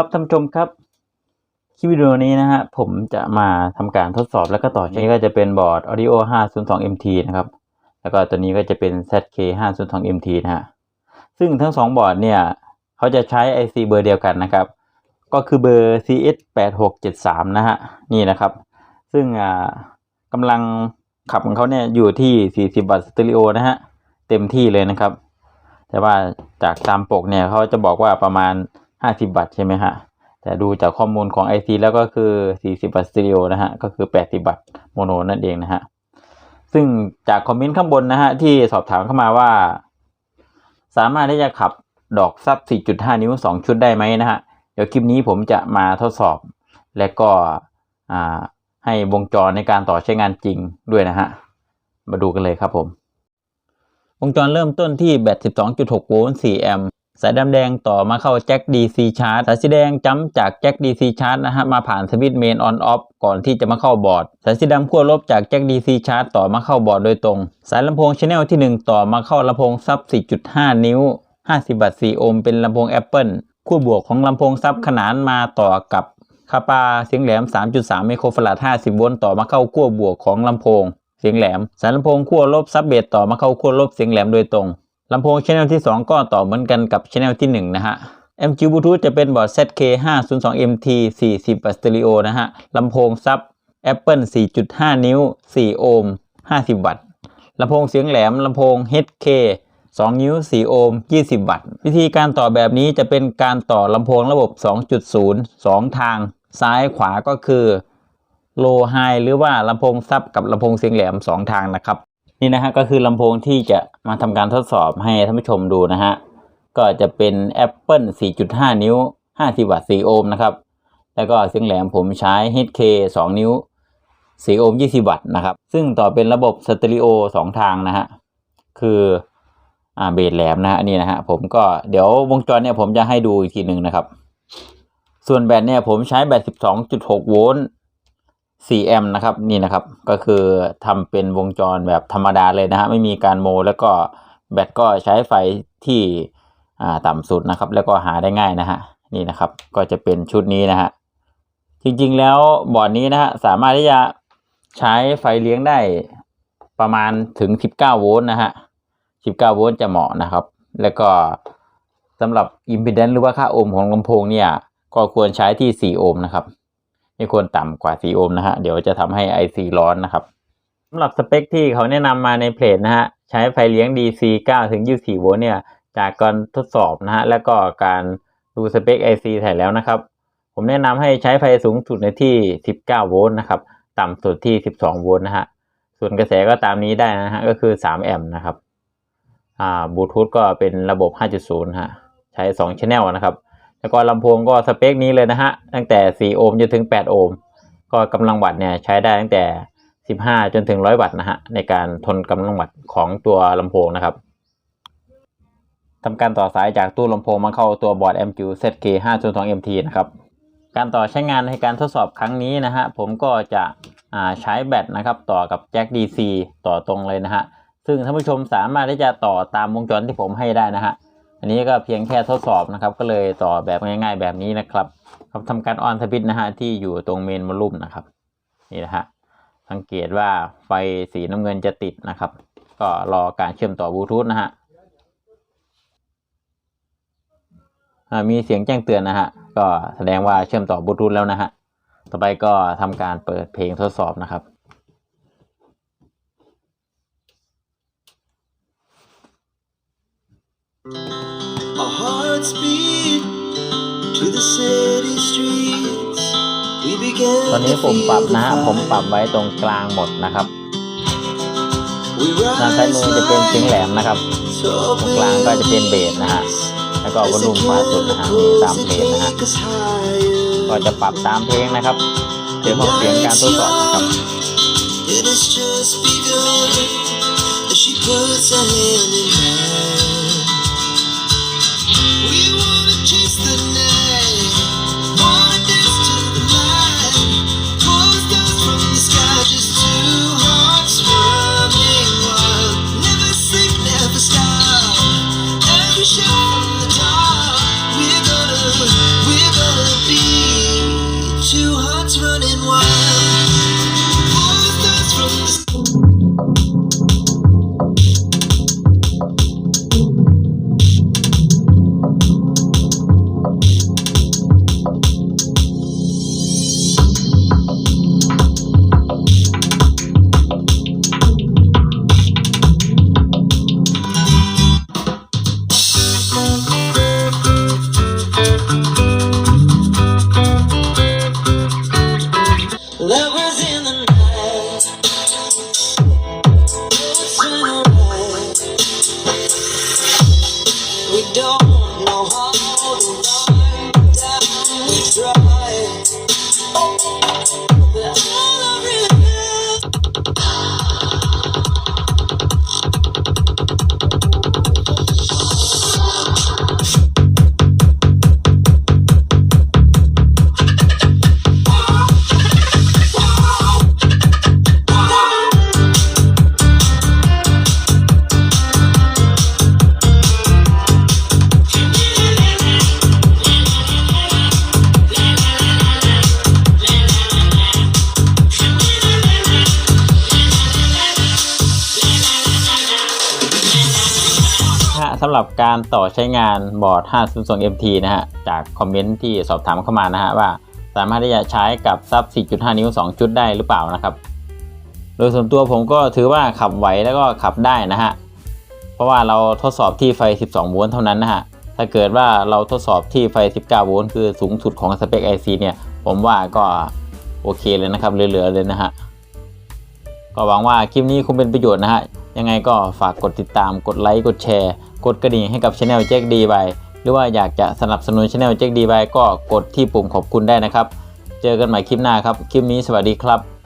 ครับท่านผู้ชมครับคลิปวิดีโอนี้นะฮะผมจะมาทำการทดสอบแล้วก็ต่อนี้ก็จะเป็นบอร์ด Audio 502 MT นะครับ แล้วก็ตัวนี้ก็จะเป็น ZK 502 MT นะฮะซึ่งทั้งสองบอร์ดเนี่ยเขาจะใช้ IC เบอร์เดียวกันนะครับ ก็คือเบอร์ CS 8673นะฮะนี่นะครับ ซึ่งอ่ากำลังขับของเขาเนี่ยอยู่ที่ 40 วัตต์สเตอริโอนะฮะเต็มที่เลยนะครับ แต่ว่าจากตามปกเนี่ยเขาจะบอกว่าประมาณ 50วัตต์ใช่ไหมฮะ แต่ดูจากข้อมูลของ IC แล้วก็คือ40วัตต์สเตอริโอนะฮะ ก็คือ80วัตต์โมโนนั่นเองนะฮะ ซึ่งจากคอมเมนต์ข้างบนนะฮะ ที่สอบถามเข้ามาว่า สามารถที่จะขับดอกซับ 4.5 นิ้ว 2 ชุดได้ไหมนะฮะ เดี๋ยวคลิปนี้ผมจะมาทดสอบ และก็ให้วงจรในการต่อใช้งานจริงด้วยนะฮะ มาดูกันเลยครับผม วงจรเริ่มต้นที่แบต 12.6 โวลต์ 4 แอมป์ สายดำแดงต่อมาเข้าแจ็ค DC ชาร์จสายสีแดงจ้ำจากแจ็ค DC ชาร์จนะฮะมาผ่านสวิตช์เมนออนออฟก่อนที่จะมาเข้าบอร์ด สายสีดำขั้วลบจากแจ็ค DC ชาร์จต่อมาเข้าบอร์ดโดยตรง สายลำโพงชแนลที่ 1 ต่อมาเข้าลำโพงซับ 4.5 นิ้ว 50 วัตต์ 4 โอห์มเป็นลำโพง Apple ขั้วบวกของลำโพงซับขนานมาต่อกับคาปาเสียงแหลม 3.3 ไมโครฟาราด 50 โวลต์ต่อมาเข้าขั้วบวกของลำโพง เสียงแหลม สายลำโพงขั้วลบซับเบสต่อมาเข้าขั้วลบเสียงแหลมโดยตรง ลำโพงชแนลที่ 2 ก็ต่อเหมือนกันกับชแนลที่ 1 นะฮะ MG Bluetooth จะเป็นบอร์ด ZK 502 MT 40วัสเตอริโอนะฮะ ลำโพงซับ Apple 4.5 นิ้ว 4 โอห์ม 50 วัตต์ ลำโพงเสียงแหลม ลำโพง HK 2 นิ้ว 4 โอห์ม 20 วัตต์ วิธีการต่อแบบนี้จะเป็นการต่อลำโพงระบบ 2.0 2 ทาง ซ้ายขวาก็คือ low high หรือว่าลำโพงซับกับลำโพงเสียงแหลม 2 ทางนะครับ นี่นะฮะก็คือลำโพงที่จะมาทำการทดสอบให้ท่านผู้ชมดูนะฮะก็จะเป็น Apple 4.5 นิ้ว 50 วัตต์ 4 โอห์มนะครับ แล้วก็เสียงแหลมผมใช้ HK 2 นิ้ว 4 โอห์ม 20 วัตต์นะครับ ซึ่งต่อเป็นระบบสเตอริโอ 2 ทางนะฮะ คืออ่าเบสแหลมนะฮะนี่นะฮะผมก็เดี๋ยววงจรเนี่ยผมจะให้ดูอีกทีหนึ่งนะครับ ส่วนแบตเนี่ยผมใช้แบต 12.6 โวลต์ 4แอมป์นะครับนี่นะครับก็คือทำเป็นวงจรแบบธรรมดาเลยนะฮะไม่มีการโม แล้วก็แบตก็ใช้ไฟที่ต่ำสุดนะครับ แล้วก็หาได้ง่ายนะฮะนี่นะครับก็จะเป็นชุดนี้นะฮะจริงๆแล้วบอร์ดนี้นะฮะสามารถที่จะใช้ไฟเลี้ยงได้ประมาณถึง 19 โวลต์นะฮะ 19 โวลต์จะเหมาะนะครับ แล้วก็สำหรับอิมพี a ดน c ์หรือว่าค่าโอห์มของลำโพงเนี่ย ก็ควรใช้ที่ 4 โอห์มนะครับ ไม่ควรต่ำกว่า 4 โอห์มนะฮะ เดี๋ยวจะทำให้ IC ร้อนนะครับสำหรับสเปคที่เขาแนะนำมาในเพจนะฮะ ใช้ไฟเลี้ยง DC 9ถึง24โวลต์เนี่ย จากการทดสอบนะฮะ แล้วก็การดูสเปค IC ถ่ายแล้วนะครับ ผมแนะนำให้ใช้ไฟสูงสุดในที่ 19 โวลต์นะครับ ต่ำสุดที่ 12 โวลต์นะฮะ ส่วนกระแสก็ตามนี้ได้นะฮะ ก็คือ 3 แอมป์นะครับ อ่าบลูทูธก็เป็นระบบ 5.0 ฮะ ใช้2 channel นะครับ แล้วก็ลำโพงก็สเปคนี้เลยนะฮะ ตั้งแต่ 4 โอห์มจนถึง 8 โอห์ม ก็กำลังวัตต์เนี่ยใช้ได้ตั้งแต่ 15 จนถึง 100 วัตต์นะฮะ ในการทนกำลังวัตต์ของตัวลำโพงนะครับทำการต่อสายจากตู้ลำโพงมาเข้าตัวบอร์ด MQ ZK 5 2 MT นะครับ การต่อใช้งานในการทดสอบครั้งนี้นะฮะ ผมก็จะใช้แบตนะครับ ต่อกับแจ็ค DC ต่อตรงเลยนะฮะ ซึ่งท่านผู้ชมสามารถที่จะต่อตามวงจรที่ผมให้ได้นะฮะ อันนี้ก็เพียงแค่ทดสอบนะครับ ก็เลยต่อแบบง่าย ๆ แบบนี้นะครับครับทำการออนสวิตนะฮะที่อยู่ตรงเมนวอลุ่มนะครับนี่นะฮะสังเกตว่าไฟสีน้ำเงินจะติดนะครับ ก็รอการเชื่อมต่อบลูทูธนะฮะมีเสียงแจ้งเตือนนะฮะก็แสดงว่าเชื่อมต่อบลูทูธแล้วนะฮะต่อไปก็ทำการเปิดเพลงทดสอบนะครับ Our hearts beat to the city streets. We began ตอนนี้ to ผมปรับ feel นะฮะ the ผมปรับ fire. ไว้ตรงกลางหมดนะครับ We ด้านซ้ายมื rise อจะเป็นเสียงแหลม like นะครับ to ตรงกลางก็จะเป็นเบสนะฮะแล้วก็วอลลุ่มขวาสุดนะฮะมีตามเพลงนะฮะ take us higher. ก็จะปรับตามเพลงนะครับเดี๋ยวของเสียงการทดสอบนะครับ It has just begun as she puts her hand in mine. ำหรับการต่อใช้งานบอร์ด 502 MT นะฮะ จากคอมเมนต์ที่สอบถามเข้ามานะฮะว่าสามารถที่จะใช้กับซับ 4.5 นิ้ว2ชุดได้หรือเปล่านะครับ โดยส่วนตัวผมก็ถือว่าขับไหวแล้วก็ขับได้นะฮะ เพราะว่าเราทดสอบที่ไฟ 12 โวลต์เท่านั้นนะฮะ ถ้าเกิดว่าเราทดสอบที่ไฟ 19 โวลต์คือสูงสุดของสเปค IC เนี่ย ผมว่าก็โอเคเลยนะครับ เหลือๆเลยนะฮะ ก็หวังว่าคลิปนี้คงเป็นประโยชน์นะฮะ ยังไงก็ฝากกดติดตาม กดไลค์ กดแชร์ กดกระดิ่งให้กับช anel แจ็คดีไปหรือว่าอยากจะสนับสนุนช anel แจ็คดีไปก็กดที่ปุ่มขอบคุณได้นะครับ เจอกันใหม่คลิปหน้าครับ คลิปนี้สวัสดีครับ